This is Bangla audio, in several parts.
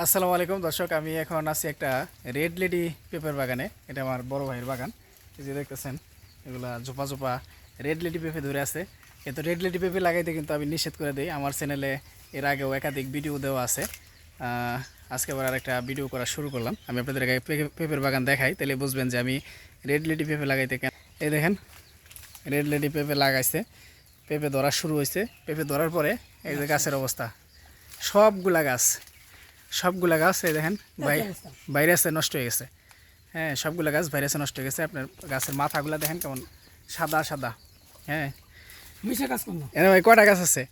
আসসালামু আলাইকুম, দর্শক, আমি এখন আছি একটা রেড লেডি পেঁপের বাগানে। এটা আমার বড় ভাইয়ের বাগান। এই যে দেখতেছেন, এগুলা জোপা জোপা রেড লেডি পেঁপে ধরে আছে। কিন্তু রেড লেডি পেঁপে লাগাইতে কিন্তু আমি নিষেধ করে দিই। আমার চ্যানেলে এর আগেও একাধিক ভিডিও দেওয়া আছে। আজকে আবার আরেকটা ভিডিও করা শুরু করলাম। আমি আপনাদের আগে পেঁপের বাগান দেখাই, তাহলে বুঝবেন যে আমি রেড লেডি পেঁপে লাগাইতে কেন এই দেখেন, রেড লেডি পেঁপে লাগাইছে। পেঁপে ধরা শুরু হয়েছে পেঁপে ধরার পরে এই যে গাছের অবস্থা। সবগুলা গাছ। সবগুলা গাছ দেখেন ভাইরাসে নষ্ট হয়ে গেছে। হ্যাঁ সবগুলা গাছ ভাইরাসে নষ্ট হয়ে গেছে। আপনার গাছের মাথাগুলা দেখেন কেমন সাদা সাদা। হ্যাঁ। এনে ভাই কয়টা গাছ আছে?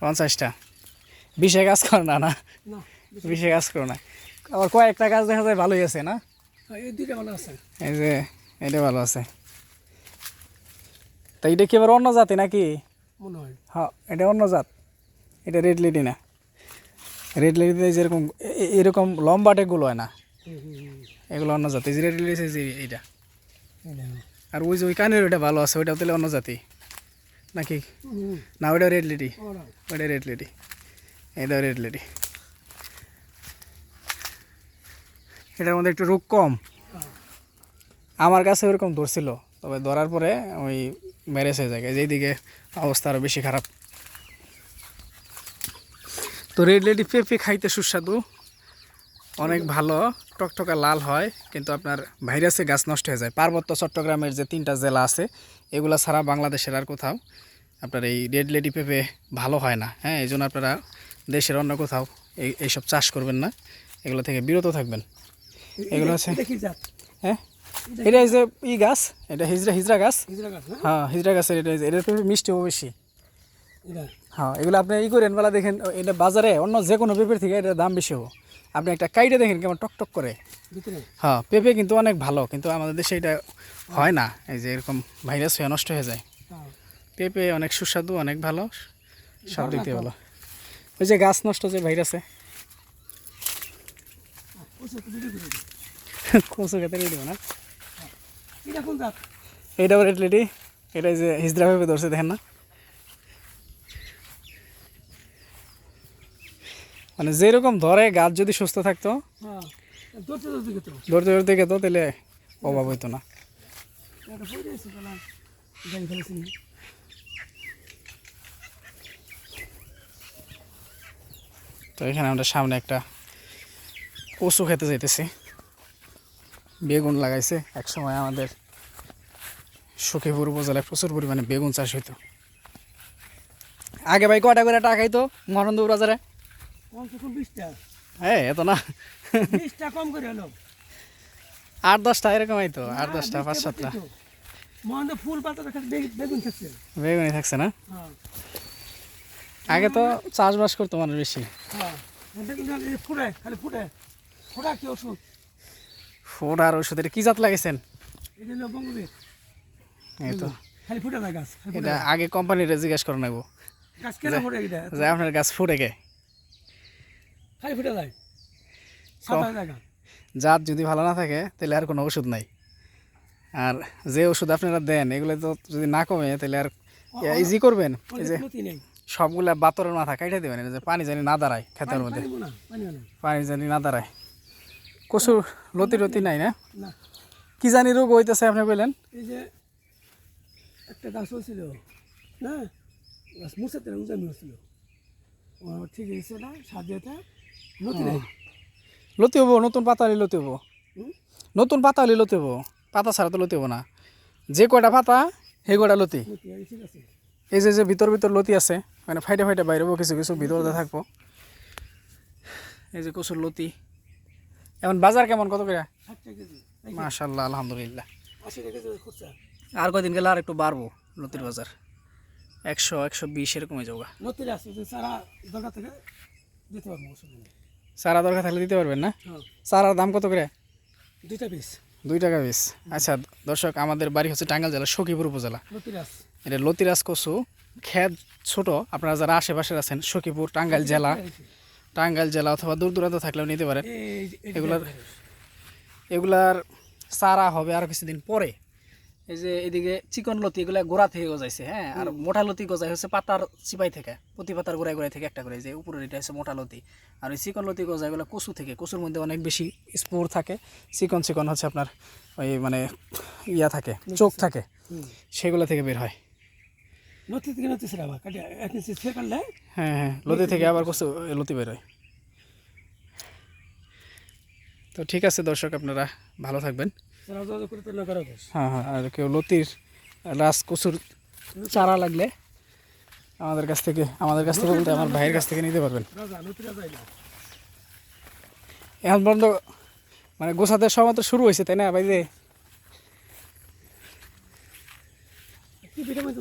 পঞ্চাশটা। বিশে গাছ করো না না? বিশে গাছ করো না। আবার কয়েকটা গাছ দেখা যায় ভালোই আছে না? হ্যাঁ, এই ভালো আছে। এই যে এটা ভালো আছে। তা এটা কি আবার অন্য জাতি নাকি? হ্যাঁ এটা অন্য জাত। এটা রেড লেডি না? রেড লেডিতে যেরকম এরকম লম্বাটেগুলো হয় না। এগুলো অন্য জাতি। রেড লেডি যে এইটা। আর ওই যে ওই কানের ওইটা ভালো আছে, ওইটাও তাহলে অন্য জাতি। নাকি? না, ওইটা রেড লেডি ওইটা রেড লেডি এটাও রেড লেডি এটার মধ্যে একটু রোগ কম। আমার কাছে ওরকম ধরছিল। তবে ধরার পরে ওই ম্যারেজ হয়ে যায় যেদিকে অবস্থা আরও বেশি খারাপ। তো রেড লেডি পেঁপে খাইতে সুস্বাদু। অনেক ভালো টকটকা লাল হয় কিন্তু আপনার ভাইরাসে গাছ নষ্ট হয়ে যায়। পার্বত্য চট্টগ্রামের যে তিনটা জেলা আছে এগুলা ছাড়া বাংলাদেশের আর কোথাও আপনার এই রেড লেডি পেঁপে ভালো হয় না। হ্যাঁ এই জন্য আপনারা দেশের অন্য কোথাও এই এইসব চাষ করবেন না। এগুলো থেকে বিরত থাকবেন। এগুলো আছে হ্যাঁ? এটা এই যে ই গাছ এটা হিজড়া হিজরা গাছ। হ্যাঁ হিজরা গাছের এটা এটা পেঁপে মিষ্টিও বেশি। হ্যাঁ এগুলো আপনি ই করেন বেলা দেখেন এটা বাজারে অন্য যে কোনো পেঁপের থেকে এটার দাম বেশি হব। আপনি একটা কাইটে দেখেন কেমন টকটক করে। হ্যাঁ পেঁপে কিন্তু অনেক ভালো কিন্তু আমাদের দেশে এটা হয় না। এই যে এরকম ভাইরাস হয়ে নষ্ট হয়ে যায়। হ্যাঁ। পেঁপে অনেক সুস্বাদু অনেক ভালো সব দিক ভালো ওই যে গাছ নষ্ট যে ভাইরাসে। কচু খেতে রেডি না? এটা কোন এইটাও রেড লেডি এটা যে হিজরা পেঁপে ধরছে দেখেন না? মানে যেরকম ধরে গাছ যদি সুস্থ থাকতো হ্যাঁ ধরতে ধরতে গেত। তাহলে অভাব হইতো না। তো এখানে আমরা সামনে একটা কচু খেতে যাইতেছি। বেগুন লাগাইছে। এক সময় আমাদের সখীপুর উপজেলায় প্রচুর পরিমাণে বেগুন চাষ হইতো। আগে ভাই কটা করে টাকা খাইতো মহানন্দপুর বাজারে হ্যাঁ এত না। বিশটা কম করে হলো। আট দশটা এরকম হয়তো আট দশটা পাঁচ সাতটা। মহেন্দ্র ফুল পাতা বেগুন খাচ্ছে বেগুনি থাকছে। না? হ্যাঁ। আগে তো চাষবাস করতো মানুষ বেশি। হ্যাঁ। ফুটে খালি ফুটে। ফুটা কি ওষুধ? আর ওষুধের কি জাত লাগাইছেন? বঙ্গবীর। এই তো। খালি ফুটে যায় গাছ এটা আগে কোম্পানির জিজ্ঞেস করে নেব যে আপনার গাছ ফুটে গে খালি ফুটে যায়। সাদা জায়গা। জাত যদি ভালো না থাকে তাহলে আর কোনো ওষুধ নাই। আর যে ওষুধ আপনারা দেন এগুলো তো যদি না কমে তাহলে আর ইজি করবেন। এই যে সবগুলা বাতরের মাথা কাইটে দেবেন যে পানি জানি না দাঁড়ায় খেতের মধ্যে। পানি জানি না দাঁড়ায়। কচু লতি রতি নাই। না? কি জানি রোগ হইতেছে আপনি বললেন এই যে একটা গাছ হয়েছিল না? গাছ মুসাতে উজানি হয়েছিল। ও ঠিক হয়েছে না? সাজিয়েতে লতি হব নতুন পাতা হলে লতি হব। নতুন পাতা হলে লতি হব পাতা ছাড়া তো লতি হব না। যে কয়টা পাতা সেই কয়টা লতি? এই যে যে ভিতর ভিতর লতি আছে মানে ফাইটে ফাইটে বাইরে হব কিছু কিছু ভিতরতে থাকব। এই যে কচুর লতি। এখন বাজার কেমন কত করে? মাশাল্লাহ আলহামদুলিল্লাহ। আর কদিন গেলে আর একটু বাড়বো লতির বাজার। একশো একশো বিশ এরকমই যাওগা নতুন আছে সারা থেকে দিতে পারব চারা দরকার থাকলে দিতে পারবেন না? হ্যাঁ। চারার দাম কত করে? দুইটা পিস দুই টাকা পিস আচ্ছা দর্শক আমাদের বাড়ি হচ্ছে টাঙ্গাইল জেলা সখীপুর উপজেলা। এটা লতিরাজ কচু খেত ছোট। আপনারা যারা আশেপাশে আছেন সখীপুর টাঙ্গাইল জেলা টাঙ্গাইল জেলা অথবা দূর দূরান্ত থাকলেও নিতে পারেন। এগুলার- এগুলার চারা হবে আরও কিছুদিন পরে। এই যে এদিকে চিকন লতি এগুলা গোড়া থেকে গজাইছে হ্যাঁ? আর মোটা লতি গজাই হচ্ছে পাতার চিপাই থেকে প্রতি পাতার গোড়ায় গোড়ায় থেকে একটা করে যে উপরের এটা হচ্ছে মোটা লতি। আর ওই চিকন লতি গজায় এগুলো কচু থেকে কচুর মধ্যে অনেক বেশি স্পোর থাকে চিকন চিকন হচ্ছে আপনার ওই মানে ইয়া থাকে চোখ থাকে সেগুলো থেকে বের হয়। নথি থেকে ছিল আবার হ্যাঁ হ্যাঁ লতি থেকে আবার কচু লতি বের হয়। তো ঠিক আছে দর্শক আপনারা ভালো থাকবেন। হ্যাঁ হ্যাঁ আর কেউ লতির রাস কচুর চারা লাগলে আমাদের কাছ থেকে আমাদের কাছ থেকে বলতে আমার ভাইয়ের কাছ থেকে নিতে পারবেন। এখন পর্যন্ত মানে গোছাতে সমাত্র শুরু হয়েছে তাই না ভাই ভিটামিন